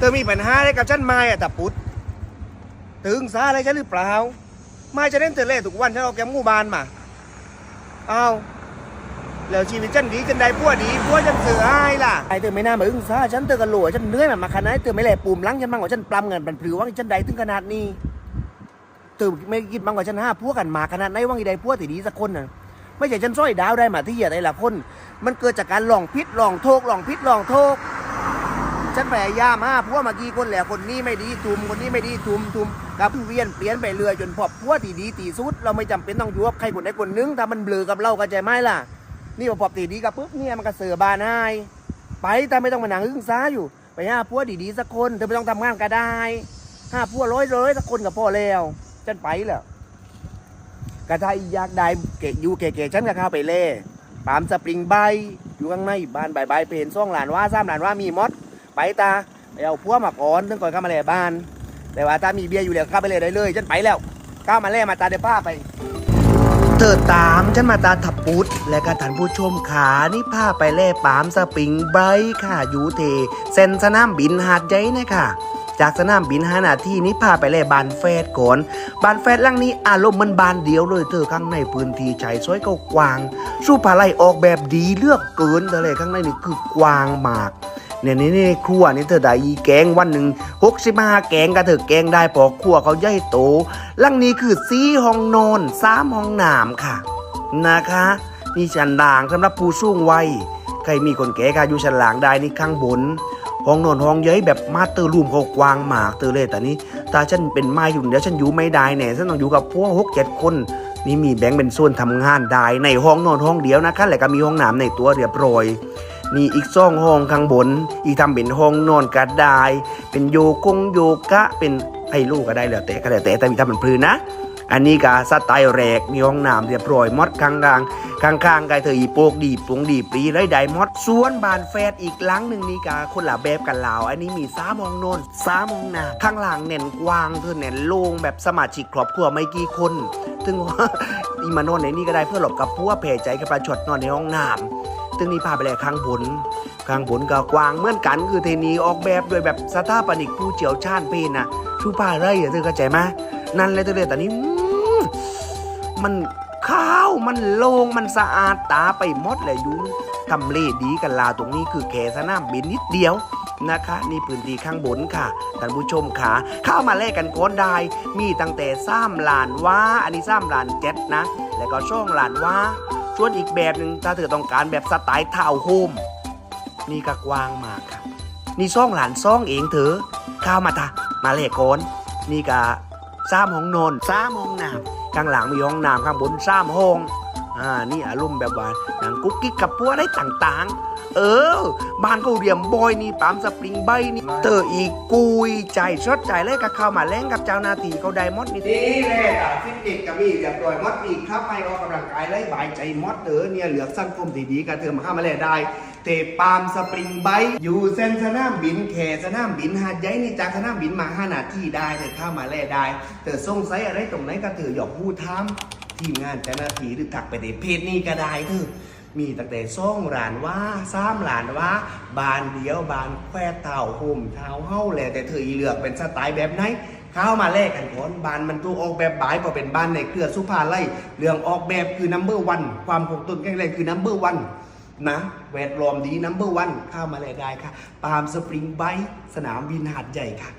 เธอมีปัญหาอะไรกับฉันไหมอะตะปุดตึงสาอะไรฉันหรือเปล่า ไม่จะเล่นเธอเล่ทุกวันฉันเอาแกมงูบานมาเอาแล้วชีวิตฉันดีฉันได้พัวดีพัวฉันเสือให้ล่ะไอเธอไม่น่ามาอึ้งซาฉันเธอกระโหลกฉันเนื่อยมามาขนาดนี้เธอไม่แหล่ปุ่มลังฉันมั่งกว่าฉันปลำเงินบันพลือว่างฉันได้ถึงขนาดนี้เธอไม่คิดมั่งกว่าฉันห้าพัวกันมาขนาดไหนว่างอีได้พัวตีดีสักคนน่ะไม่ใช่ฉันซ้อยดาวได้มาที่เหยียดไอ้ละคน มันเกิดจากการลองพิษลองโทกลองพิษลองโทก ฉันพยายามห้าพัวมากี่คนแหล้วคนนี้ไม่ดีทุมคนนี้ไม่ดีทุมทุมกับเวียนเปลี่ยนไปเรื่อยจนพบพัวตีดีตีสุด เราไม่จำเป็นต้องอยู่กับใครคนใดคนนึงถ้ามันเบลอกับเราก็ใจไหมล่ะ นี่พอพบตีดีกับปุ๊บเนี่ยมันก็เสือบานให้ไปแต่ไม่ต้องมานั่งอึ้งซ้าอยู่ ไปห้าพัวดีๆสักคนเธอไม่ต้องทำงานก็ได้ห้าพัวร้อยร้อยสักคนกับพ่อแล้วฉันไปแล้วกระทายอยากได้เกะอยู่เก๋ๆฉันก็เข้าไปเล่ปามสปริงใบอยู่ข้างในบ้านใบใบเพนซ่องหลานว่าซ้ำหลานว่ามีมด ไปตาไปเอาพัวมาก่อนถึงก่อนเข้ามาแล่บ้าน แต่ว่าถ้ามีเบียร์อยู่แล้วเข้าไปเลยได้เลยฉันไปแล้วเข้ามาแล่มาตาเดี๋ยวป้าไป เธอตามฉันมาตาถับปุดและก็ท่านผู้ชมขานี่พาไปแล่ปามสปริงไบค่ะยูเทเซนสนามบินหาดใหญ่นะค่ะจากสนามบินหานาที่นี้พาไปแล่บานแฟดก่อน บานแฟดหลังนี้อารมณ์มันบานเดียวเลยเธอข้างในพื้นที่ใจสวยก็กว้าง สู้ผาไลออกแบบดีเลือกเกินแต่เลยข้างในนี่คือกว้างมาก เนี่ยนี่นี่ครัวนี่เธอได้อีแกงวันหนึ่งหกสิบห้าแกงก็เธอแกงได้พอครัวเขาใหญ่โตหลังนี้คือสีห้องนอนสามห้องน้ำค่ะ นะคะนี่ชั้นล่างสำหรับผู้สูงวัยใครมีคนแก่ก็อยู่ชั้นล่างได้นี่ข้างบนห้องนอนห้องเย้ยแบบมาเตอร์รูมเขากว้างมากเตอร์เลยแต่นี้ตาฉันเป็นไม้อยู่เดี๋ยวฉันอยู่ไม่ได้แน่ฉันต้องอยู่กับพวกหกเจ็ดคน นี่มีแบงค์เป็นส่วนทำงานได้ในห้องนอนห้องเดียวนะคะแล้วก็มีห้องน้ำในตัวเรียบร้อย มีอีกซ่องห้องข้างบน อีกทำเป็นห้องนอนก็ได้เป็นโยกงโยกะ เป็นไอ้ลูกก็ได้แล้วแต่ก็แล้วแต่แต่มีทำเป็นพื้นนะ อันนี้ก็สไตล์แรกมีห้องน้ำเรียบร้อยมดข้างกลางข้างข้างๆกายเธออีโปกดีปวงดีปรีไรได้มดส่วนบานแฟดอีกหลังหนึ่งนี่กาคนละแบบกันลาว อันนี้มีสามห้องนอนสามห้องน้ำข้างหลังเน่นกว้างเธอเน่นโล่งแบบสมาชิกครอบครัวไม่กี่คนถึงว่าอีมานอนในนี่ก็ได้เพื่อหลบกับพัวแผ่ใจกับประชดนอนในห้องน้ำ ตึงนี้พาไปเลยข้างบนข้างบนก็กว้างเหมือนกันคือเทนีออกแบบโดยแบบสถาปนิกผู้เจียวชาญเพนนะชูป้าไรอะเธอเข้าใจไหมนั่นเลยเธอเลยแต่นี้มันข้าวมันโล่งมันสะอาดตาไปหมดเลยอยูทำเลดีกันลาตรงนี้คือแค่สนามบินนิดเดียวนะคะนี่พื้นที่ข้างบนค่ะท่านผู้ชมค่ะเข้ามาแลกกันก้อนได้ มีตั้งแต่ซ้ำลานว่าอันนี้ซ้ำลานเจ็ดนะ แล้วก็ช่องลานว่า ส่วนอีกแบบหนึ่งถ้าเธอต้องการแบบสไตล์ทาวน์โฮมนี่ก็กว้างมากครับนี่ซ่องหลานซ่องเองเถอะข้าวมาตามาเลกอนนี่ก็สามห้องนอนสามห้องน้ำข้างหลังมีห้องน้ำข้างบนสามห้อง อ่านี่อารมณ์แบบว่าหนังกุ๊กกิ๊กกับพัวได้ต่างๆ เออ บ้านเขาเรียมบอยนี่ปามสปริงใบนี่เตออีกกุยใจชดใจเลยกับเข้ามาแล้งกับเจ้าหน้าที่เขาได้มดนี่ดีเลยอะฟิตเนสกับมีเรียบร้อยมดอีกครับไปออกกำลังกายไล่บายใจมดเด้อเนี่ยเหลือสังคมที่ดีกันเธอมาเข้ามาเลยได้เตะปามสปริงไบอยู่เส้นสนามบินแขสนามบินหาดใหญ่นี่จากสนามบินมาห้านาทีได้เธอเข้ามาแล่ได้เธอส่งไซอะไรตรงไหนก็เธอหยอกพูดทำ ทีมงานเจ้าหน้าที่หรือถักไปในเพจนี้ก็ได้เธอมีตั้งแต่ซ่องหลานว่าซ้ำหลานว่าบานเดียวบานแควเต่าห่มเท้าเฮ้าแหละแต่เธออีเลือกเป็นสไตล์แบบไหนเข้ามาแลกกันก่อนบานมันตัวออกแบบบายพอเป็นบ้านในเครือสุภาไล่เรื่องออกแบบคือนัมเบอร์วันความคงทนแข็งแรงคือนัมเบอร์วันนะแวดล้อมดีนัมเบอร์วันเข้ามาแลกได้ค่ะปามสปริงไบค์สนามบินหาดใหญ่ค่ะ